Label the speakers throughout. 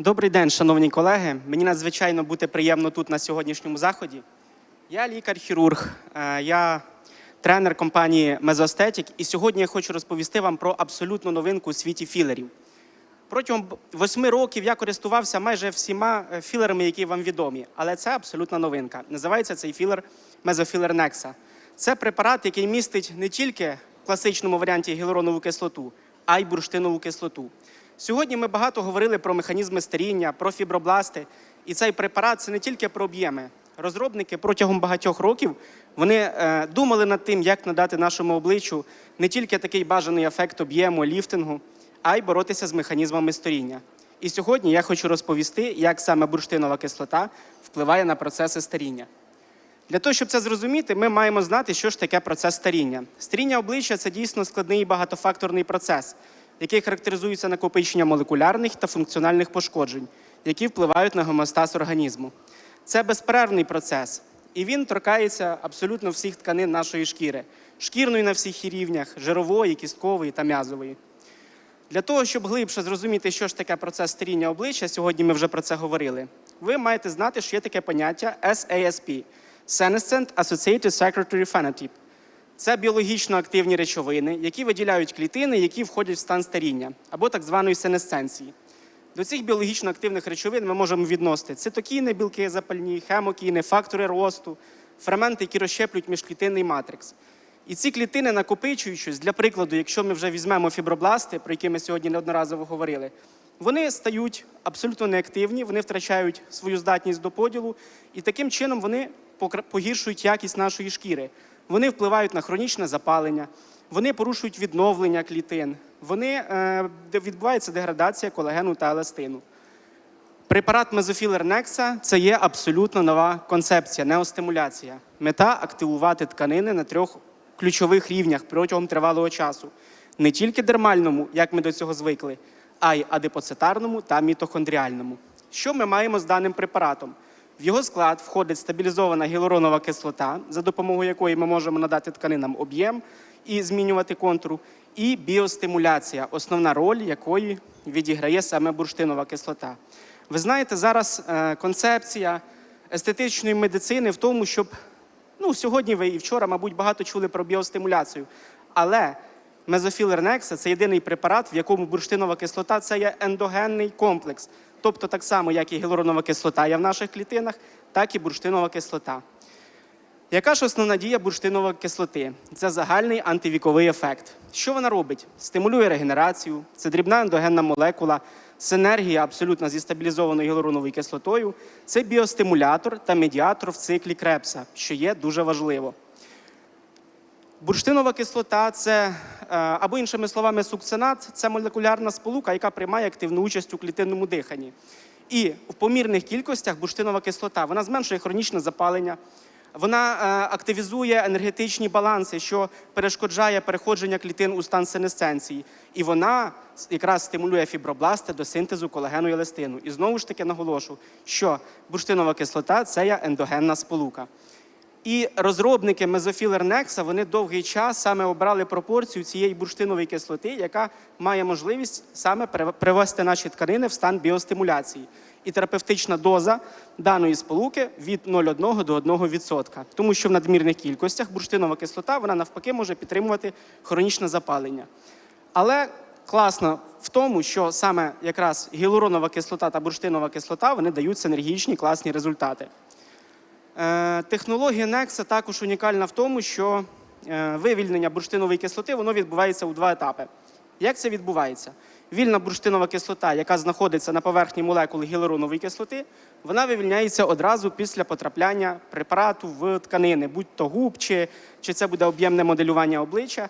Speaker 1: Добрий день, шановні колеги. Мені надзвичайно бути приємно тут на сьогоднішньому заході. Я лікар-хірург, е, я тренер компанії Мезостетік, і сьогодні я хочу розповісти вам про абсолютну новинку у світі філерів. Протягом восьми років я користувався майже всіма е, філерами, які вам відомі, але це абсолютна новинка. Називається цей філер мезофілер Некса. Це препарат, який містить не тільки в класичному варіанті гіалуронову кислоту, а й бурштинову кислоту. Сьогодні ми багато говорили про механізми старіння, про фібробласти, і цей препарат це не тільки про об'єми. Розробники протягом багатьох років вони е, думали над тим, як надати нашому обличчю не тільки такий бажаний ефект об'єму, ліфтингу, а й боротися з механізмами старіння. І сьогодні я хочу розповісти, як саме бурштинова кислота впливає на процеси старіння. Для того, щоб це зрозуміти, ми маємо знати, що ж таке процес старіння. Старіння обличчя це дійсно складний і багатофакторний процес, який характеризується накопиченням молекулярних та функціональних пошкоджень, які впливають на гомеостаз організму. Це безперервний процес, і він торкається абсолютно всіх тканин нашої шкіри: шкірної на всіх рівнях, жирової, кісткової та м'язової. Для того, щоб глибше зрозуміти, що ж таке процес старіння обличчя, сьогодні ми вже про це говорили. Ви маєте знати, що є таке поняття SASP – Senescent Associated Secretory Phenotype. Це біологічно активні речовини, які виділяють клітини, які входять в стан старіння або так званої сенесценції. До цих біологічно активних речовин ми можемо відносити цитокіни, білки запальні, хемокіни, фактори росту, ферменти, які розщеплюють міжклітинний матрикс. І ці клітини, накопичуючись, для прикладу, якщо ми вже візьмемо фібробласти, про які ми сьогодні неодноразово говорили, вони стають абсолютно неактивні, вони втрачають свою здатність до поділу, і таким чином вони погіршують якість нашої шкіри. Вони впливають на хронічне запалення, вони порушують відновлення клітин, вони е, відбувається деградація колагену та еластину. Препарат мезофілер Некса це є абсолютно нова концепція, неостимуляція. Мета активувати тканини на трьох ключових рівнях протягом тривалого часу. Не тільки дермальному, як ми до цього звикли, а й адипоцитарному та мітохондріальному. Що ми маємо з даним препаратом? В його склад входить стабілізована гіалуронова кислота, за допомогою якої ми можемо надати тканинам об'єм і змінювати контуру, і біостимуляція, основна роль якої відіграє саме бурштинова кислота. Ви знаєте, зараз е, концепція естетичної медицини в тому, щоб ну, сьогодні ви і вчора, мабуть, багато чули про біостимуляцію. Але мезофілер Некса це єдиний препарат, в якому бурштинова кислота це є ендогенний комплекс. Тобто, так само, як і гіалуронова кислота є в наших клітинах, так і бурштинова кислота. Яка ж основна дія бурштинової кислоти? Це загальний антивіковий ефект. Що вона робить? Стимулює регенерацію, це дрібна ендогенна молекула, синергія абсолютно зі стабілізованою гіалуроновою кислотою, це біостимулятор та медіатор в циклі крепса, що є дуже важливо. Бурштинова кислота це, е, або іншими словами, сукцинат це молекулярна сполука, яка приймає активну участь у клітинному диханні. І в помірних кількостях бурштинова кислота вона зменшує хронічне запалення, вона е, активізує енергетичні баланси, що перешкоджає переходження клітин у стан сенесценції. І вона якраз стимулює фібробласти до синтезу колагену і еластину. І знову ж таки наголошу, що бурштинова кислота це є ендогенна сполука. І розробники мезофілер Некса вони довгий час саме обрали пропорцію цієї бурштинової кислоти, яка має можливість саме привести наші тканини в стан біостимуляції. І терапевтична доза даної сполуки від 0,1 до 1%. Тому що в надмірних кількостях бурштинова кислота вона навпаки може підтримувати хронічне запалення. Але класно в тому, що саме якраз гіалуронова кислота та бурштинова кислота вони дають синергічні класні результати. Е, Технологія Nexa також унікальна в тому, що е, вивільнення бурштинової кислоти воно відбувається у два етапи. Як це відбувається? Вільна бурштинова кислота, яка знаходиться на поверхні молекули гіалуронової кислоти, вона вивільняється одразу після потрапляння препарату в тканини, будь то губ, чи, чи це буде об'ємне моделювання обличчя.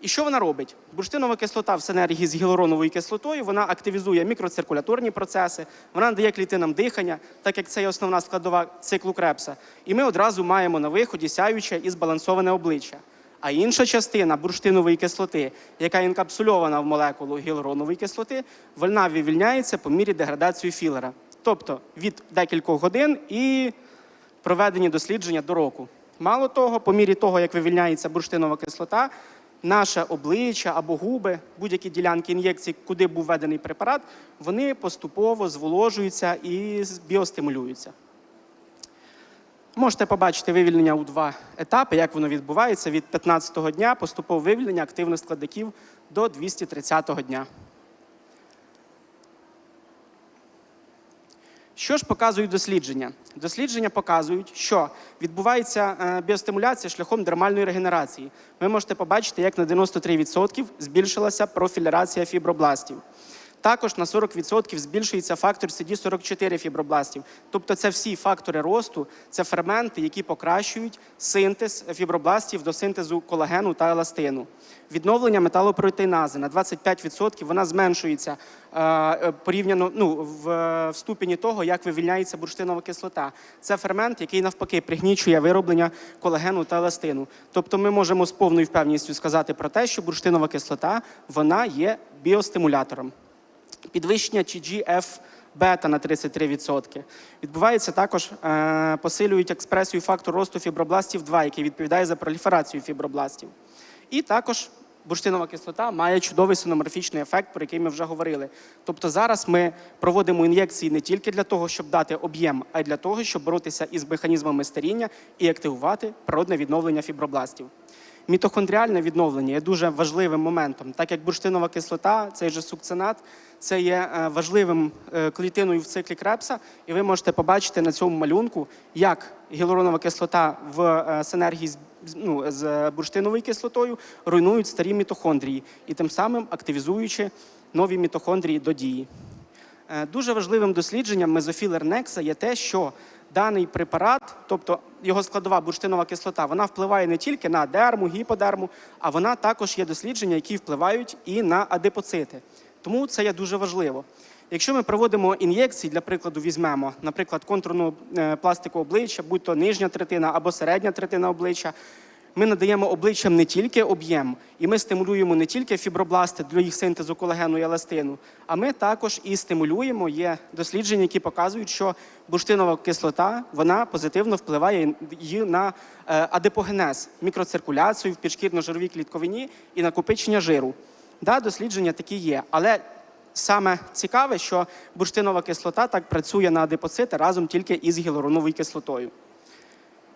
Speaker 1: І що вона робить? Бурштинова кислота в синергії з гіалуроновою кислотою вона активізує мікроциркуляторні процеси, вона надає клітинам дихання, так як це є основна складова циклу крепса. І ми одразу маємо на виході сяюче і збалансоване обличчя. А інша частина бурштинової кислоти, яка інкапсульована в молекулу гіалуронової кислоти, вона вивільняється по мірі деградації філера. Тобто від декількох годин і проведені дослідження до року. Мало того, по мірі того, як вивільняється бурштинова кислота, наше обличчя або губи, будь-які ділянки ін'єкції, куди був введений препарат, вони поступово зволожуються і біостимулюються. Можете побачити вивільнення у два етапи, як воно відбувається від 15-го дня поступове вивільнення активних складників до 230-го дня. Що ж показують дослідження? Дослідження показують, що відбувається е, біостимуляція шляхом дермальної регенерації. Ви можете побачити, як на 93% збільшилася профілерація фібробластів. Також на 40% збільшується фактор CD44 фібробластів. Тобто це всі фактори росту, це ферменти, які покращують синтез фібробластів до синтезу колагену та еластину. Відновлення металопротеїнази на 25% вона зменшується е, е, порівняно ну, в, в ступені того, як вивільняється бурштинова кислота. Це фермент, який навпаки пригнічує вироблення колагену та еластину. Тобто ми можемо з повною впевненістю сказати про те, що бурштинова кислота вона є біостимулятором підвищення TGF бета на 33%. Відбувається також, е, посилюють експресію фактору росту фібробластів 2, який відповідає за проліферацію фібробластів. І також бурштинова кислота має чудовий синоморфічний ефект, про який ми вже говорили. Тобто зараз ми проводимо ін'єкції не тільки для того, щоб дати об'єм, а й для того, щоб боротися із механізмами старіння і активувати природне відновлення фібробластів. Мітохондріальне відновлення є дуже важливим моментом, так як бурштинова кислота, цей же сукцинат, це є е, важливим е, клітиною в циклі Крепса, і ви можете побачити на цьому малюнку, як гіалуронова кислота в е, синергії з, ну, з бурштиновою кислотою руйнують старі мітохондрії і тим самим активізуючи нові мітохондрії до дії. Дуже важливим дослідженням мезофілер Некса є те, що даний препарат, тобто його складова бурштинова кислота, вона впливає не тільки на дерму, гіподерму, а вона також є дослідження, які впливають і на адипоцити. Тому це є дуже важливо. Якщо ми проводимо ін'єкції, для прикладу, візьмемо, наприклад, контурну е, пластику обличчя, будь то нижня третина або середня третина обличчя, ми надаємо обличчям не тільки об'єм, і ми стимулюємо не тільки фібробласти для їх синтезу колагену і еластину, а ми також і стимулюємо. Є дослідження, які показують, що бурштинова кислота вона позитивно впливає на е, адипогенез, мікроциркуляцію в підшкірно-жировій клітковині і накопичення жиру. Да, дослідження такі є, але саме цікаве, що бурштинова кислота так працює на адипоцити разом тільки із гіалуроновою кислотою.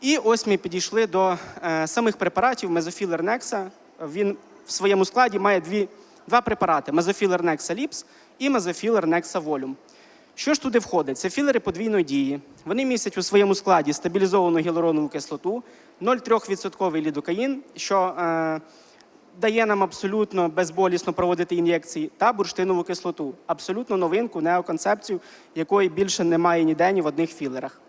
Speaker 1: І ось ми підійшли до е, самих препаратів мезофілер Некса. Він в своєму складі має дві, два препарати: мезофілер Некса Ліпс і мезофілер Некса Волюм. Що ж туди входить? Це філери подвійної дії. Вони містять у своєму складі стабілізовану гіалуронову кислоту, 0,3% лідокаїн, що е, дає нам абсолютно безболісно проводити ін'єкції, та бурштинову кислоту. Абсолютно новинку, неоконцепцію, якої більше немає ніде ні в одних філерах.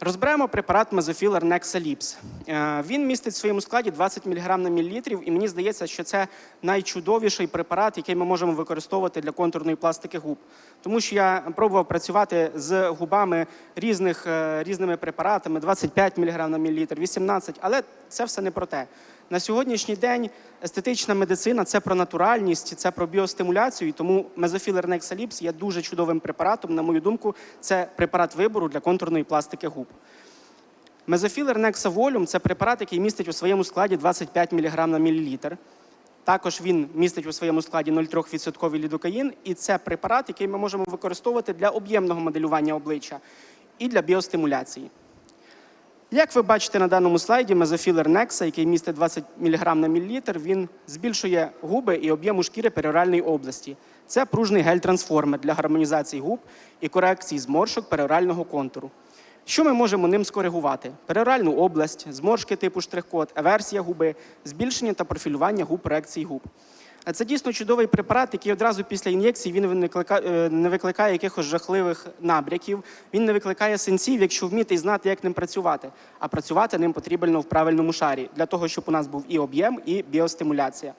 Speaker 1: Розберемо препарат мезофілер Нексаліпс. Е, Він містить в своєму складі 20 мг на мілілітрів, і мені здається, що це найчудовіший препарат, який ми можемо використовувати для контурної пластики губ. Тому що я пробував працювати з губами різних, е, різними препаратами 25 мг на мілілітр, 18, але це все не про те. На сьогоднішній день естетична медицина це про натуральність, це про біостимуляцію. Тому мезофілер Нексаліпс є дуже чудовим препаратом. На мою думку, це препарат вибору для контурної пластики губ. Мезофілер Нексаволюм це препарат, який містить у своєму складі 25 мг на мілілітр. Також він містить у своєму складі 0,3% лідокаїн, і це препарат, який ми можемо використовувати для об'ємного моделювання обличчя і для біостимуляції. Як ви бачите на даному слайді, мезофілер Некса, який містить 20 мг на мілілітр, він збільшує губи і об'єму шкіри періоральної області. Це пружний гель-трансформер для гармонізації губ і корекції зморшок періорального контуру. Що ми можемо ним скоригувати? Періоральну область, зморшки типу штрих-код, еверсія губи, збільшення та профілювання губ проекцій губ. А Це дійсно чудовий препарат, який одразу після ін'єкції він не викликає, е, викликає якихось жахливих набряків, він не викликає синців, якщо вміти і знати, як ним працювати. А працювати ним потрібно в правильному шарі, для того, щоб у нас був і об'єм, і біостимуляція.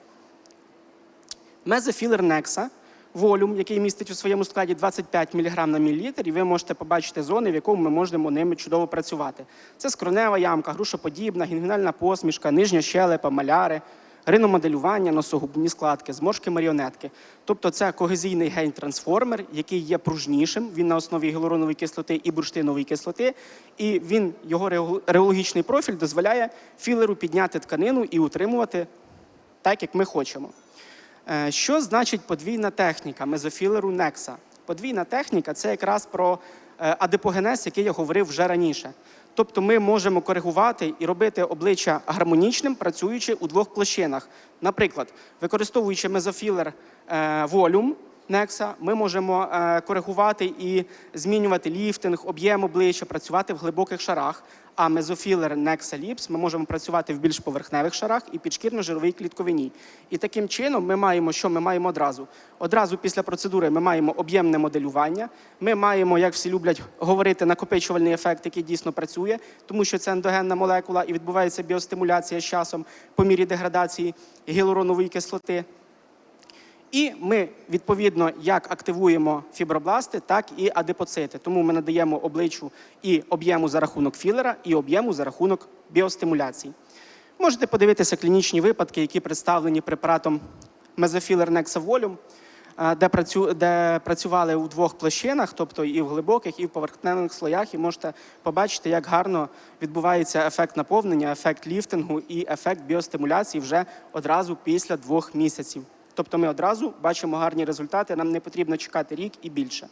Speaker 1: Мезофілер Некса, волюм, який містить у своєму складі 25 мг на мілілітр, і ви можете побачити зони, в якому ми можемо ними чудово працювати. Це скронева ямка, грушоподібна, гінгінальна посмішка, нижня щелепа, маляри, риномоделювання, носогубні складки, зморшки маріонетки. Тобто це когезійний гейн-трансформер, який є пружнішим. Він на основі гіалуронової кислоти і бурштинової кислоти, і він його реологічний профіль дозволяє філеру підняти тканину і утримувати так як ми хочемо. Е, Що значить подвійна техніка мезофілеру Некса? Подвійна техніка це якраз про е, адипогенез, який я говорив вже раніше. Тобто ми можемо коригувати і робити обличчя гармонічним, працюючи у двох площинах. Наприклад, використовуючи мезофілер е, волюм Некса, ми можемо е, коригувати і змінювати ліфтинг, об'єм обличчя, працювати в глибоких шарах. А мезофілер Lips ми можемо працювати в більш поверхневих шарах і підшкірно-жировій клітковині. І таким чином ми маємо, що ми маємо одразу. Одразу після процедури ми маємо об'ємне моделювання. Ми маємо, як всі люблять говорити, накопичувальний ефект, який дійсно працює, тому що це ендогенна молекула і відбувається біостимуляція з часом по мірі деградації гіалуронової кислоти. І ми відповідно як активуємо фібробласти, так і адипоцити. Тому ми надаємо обличчю і об'єму за рахунок філера, і об'єму за рахунок біостимуляції. Можете подивитися клінічні випадки, які представлені препаратом мезофілер Nexavolum, де, працю, де працювали у двох площинах, тобто і в глибоких, і в поверхневих слоях, і можете побачити, як гарно відбувається ефект наповнення, ефект ліфтингу і ефект біостимуляції вже одразу після двох місяців. Тобто ми одразу бачимо гарні результати, нам не потрібно чекати рік і більше.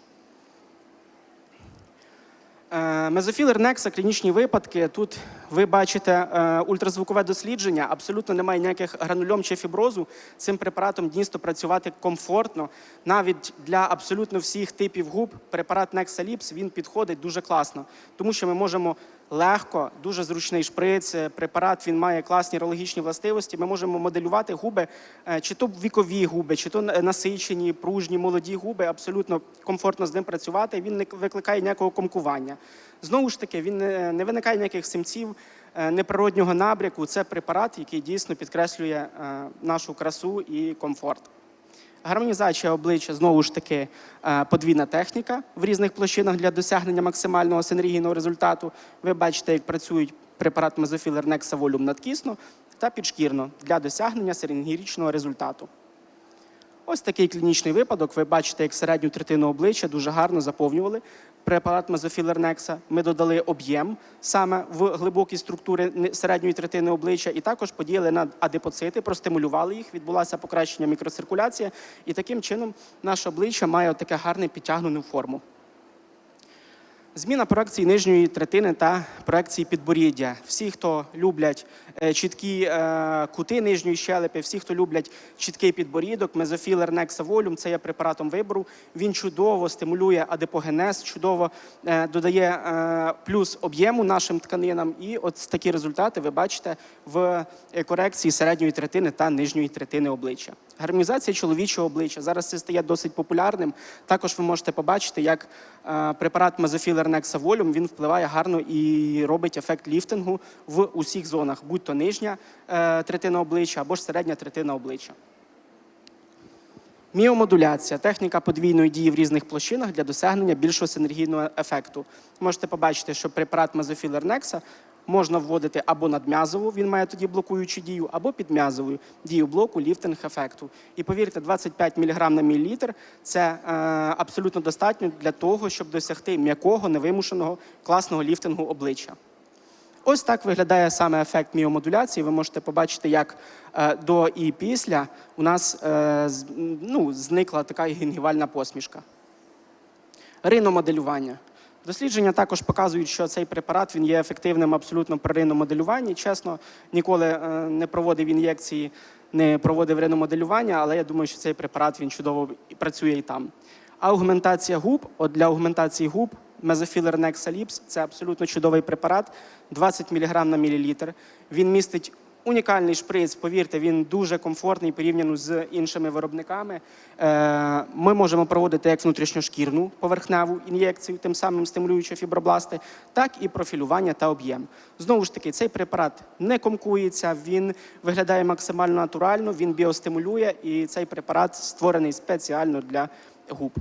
Speaker 1: Е, Мезофілер Некса, клінічні випадки. Тут ви бачите е, ультразвукове дослідження. Абсолютно немає ніяких гранульом чи фіброзу. Цим препаратом дійсно працювати комфортно. Навіть для абсолютно всіх типів губ препарат Nexa Lips він підходить дуже класно, тому що ми можемо легко, дуже зручний шприц. е, Препарат він має класні рологічні властивості. Ми можемо моделювати губи, е, чи то вікові губи, чи то е, насичені, пружні, молоді губи. Абсолютно комфортно з ним працювати. Він не викликає ніякого комкування. Знову ж таки, він не, не виникає ніяких симців, е, неприроднього набряку. Це препарат, який дійсно підкреслює е, нашу красу і комфорт. Гармонізація обличчя знову ж таки е, подвійна техніка в різних площинах для досягнення максимального синергійного результату. Ви бачите, як працюють препарат мезофілер нексаволюм надкісно та підшкірно для досягнення синергічного результату. Ось такий клінічний випадок. Ви бачите, як середню третину обличчя дуже гарно заповнювали препарат мезофілер Некса. Ми додали об'єм саме в глибокі структури середньої третини обличчя, і також подіяли на адипоцити, простимулювали їх, відбулося покращення мікроциркуляції, і таким чином наше обличчя має таке гарне підтягнену форму. Зміна проекції нижньої третини та проекції підборіддя. Всі, хто люблять чіткі е, кути нижньої щелепи, всі, хто люблять чіткий підборідок, мезофілер Volume, це є препаратом вибору. Він чудово стимулює адипогенез, чудово е, додає е, плюс об'єму нашим тканинам. І от такі результати ви бачите в е, корекції середньої третини та нижньої третини обличчя. Гармонізація чоловічого обличчя зараз це стає досить популярним. Також ви можете побачити, як е, препарат мезофілер Volume, він впливає гарно і робить ефект ліфтингу в усіх зонах, будь то нижня е, третина обличчя або ж середня третина обличчя. Міомодуляція техніка подвійної дії в різних площинах для досягнення більшого синергійного ефекту. Можете побачити, що препарат мезофілер Nexa можна вводити або надм'язову, він має тоді блокуючу дію, або підм'язову дію блоку ліфтинг ефекту. І повірте, 25 мг на мілілітр це е, абсолютно достатньо для того, щоб досягти м'якого, невимушеного класного ліфтингу обличчя. Ось так виглядає саме ефект міомодуляції. Ви можете побачити, як е, до і після у нас е, ну, зникла така гінгівальна посмішка. Риномоделювання. Дослідження також показують, що цей препарат він є ефективним абсолютно при риномоделюванні. Чесно, ніколи е, не проводив ін'єкції, не проводив риномоделювання, але я думаю, що цей препарат він чудово працює і там. Аугментація губ. От для аугментації губ мезофілер Nexa – це абсолютно чудовий препарат, 20 мг на мілілітр. Він містить унікальний шприц. Повірте, він дуже комфортний порівняно з іншими виробниками. Е, Ми можемо проводити як внутрішньошкірну поверхневу ін'єкцію, тим самим стимулюючи фібробласти, так і профілювання та об'єм. Знову ж таки, цей препарат не комкується, він виглядає максимально натурально, він біостимулює, і цей препарат створений спеціально для губ.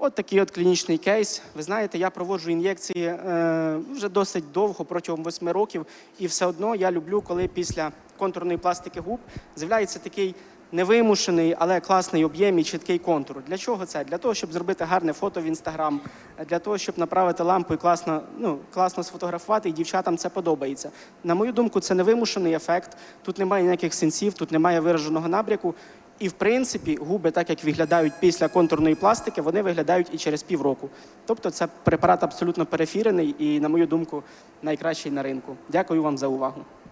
Speaker 1: От такий от клінічний кейс. Ви знаєте, я проводжу ін'єкції е, вже досить довго, протягом восьми років, і все одно я люблю, коли після контурної пластики губ з'являється такий невимушений, але класний об'єм і чіткий контур. Для чого це? Для того, щоб зробити гарне фото в інстаграм, для того, щоб направити лампу і класно, ну, класно сфотографувати, і дівчатам це подобається. На мою думку, це невимушений ефект. Тут немає ніяких сенсів, тут немає вираженого набряку. І в принципі, губи, так як виглядають після контурної пластики, вони виглядають і через півроку. Тобто, це препарат абсолютно перефірений і, на мою думку, найкращий на ринку. Дякую вам за увагу.